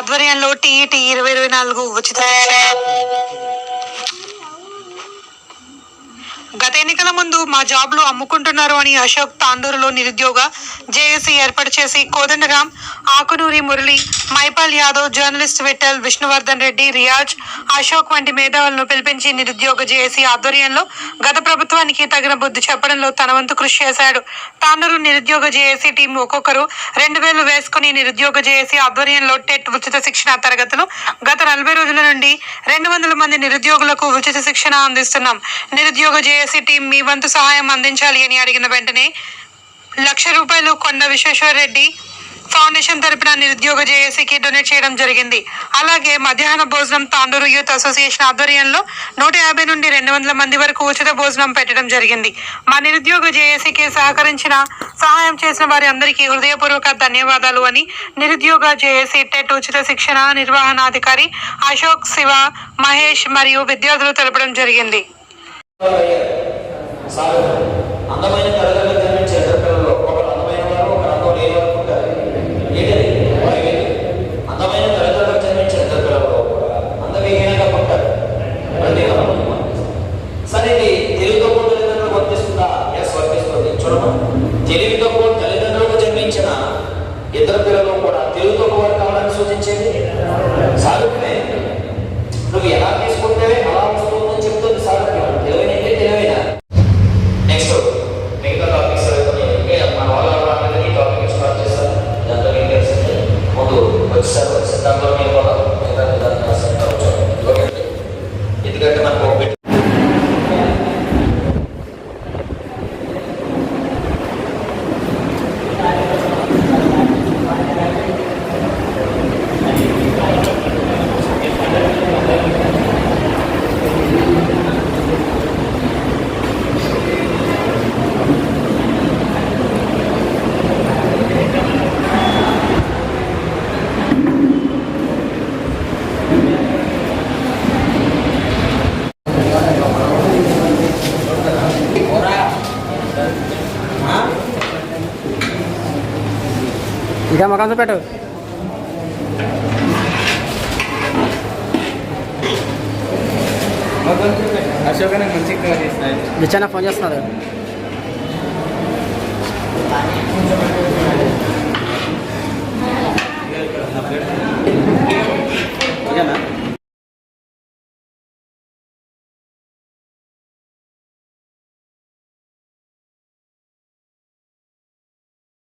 ఆధ్వర్యంలో టీఈటీ ఇరవై ఇరవై నాలుగు ఉచిత గత ఎన్నికల ముందు మా జాబ్లు అమ్ముకుంటున్నారు అని అశోక్ తాండూరులో నిరుద్యోగ జేఏసీ ఏర్పాటు చేసి కోదండరాం ఆకునూరి మురళి మైపాల్ యాదవ్ జర్నలిస్ట్ విఠల్ విష్ణువర్ధన్ రెడ్డి రియాజ్ అశోక్ వంటి మేధావులను పిలిపించి నిరుద్యోగ జేఏసీ ఆధ్వర్యంలో గత ప్రభుత్వానికి తగిన బుద్ధి చెప్పడంలో తన వంతు కృషి చేశాడు. తాండూరు నిరుద్యోగ జేఏసీ టీం ఒక్కొక్కరు రెండు వేలు వేసుకుని నిరుద్యోగ జేఏసీ ఆధ్వర్యంలో టెట్ ఉచిత శిక్షణ తరగతులు గత నలభై రోజుల నుండి రెండు వందల మంది నిరుద్యోగులకు ఉచిత శిక్షణ అందిస్తున్నాం. నిరుద్యోగ జేఏసీ టీం మీ వంతు సహాయం అందించాలి అని అడిగిన వెంటనే లక్ష రూపాయలు కొండ విశ్వేశ్వరరెడ్డి ఫౌండేషన్ తరపున నిరుద్యోగ జేఏసీకి డొనేట్ చేయడం జరిగింది. అలాగే మధ్యాహ్న భోజనం తాండూరు యూత్ అసోసియేషన్ ఆధ్వర్యంలో నూట యాభై నుండి రెండు వందల మంది వరకు ఉచిత భోజనం పెట్టడం జరిగింది. మా నిరుద్యోగ జేఏసీకి సహకరించిన సహాయం చేసిన వారి అందరికీ హృదయపూర్వక ధన్యవాదాలు అని నిరుద్యోగ జేఏసీ టెట్ ఉచిత శిక్షణ నిర్వహణాధికారి అశోక్ శివ మహేష్ మరియు విద్యార్థులు తెలపడం జరిగింది. సార్ అందమైన తరగతులు జన్మించే ఇద్దరు పిల్లలు ఒకరు అందమైన వారు ఒకరు అందం లేని వారు ఉంటారు. ఏంటది వారి అందమైన తరగతులు జన్మించే ఇద్దరు పిల్లలు అందవిహీనంగా ఉంటారు. సరే ఇది తెలివి కూడా తల్లిదండ్రులు వర్తిస్తుందా? ఎస్ వర్తిస్తుంది. చూడమా తెలివి కూడా తల్లిదండ్రులకు జన్మించిన ఇద్దరు పిల్లలు కూడా తెలుగుతో కూడా కావాలని సూచించేది? సాధుకునే Você está dormindo lá. ఇంకా మొఖం పెట్టు అశోక్ మంచి ఫోన్ చేస్తున్నారు పేరు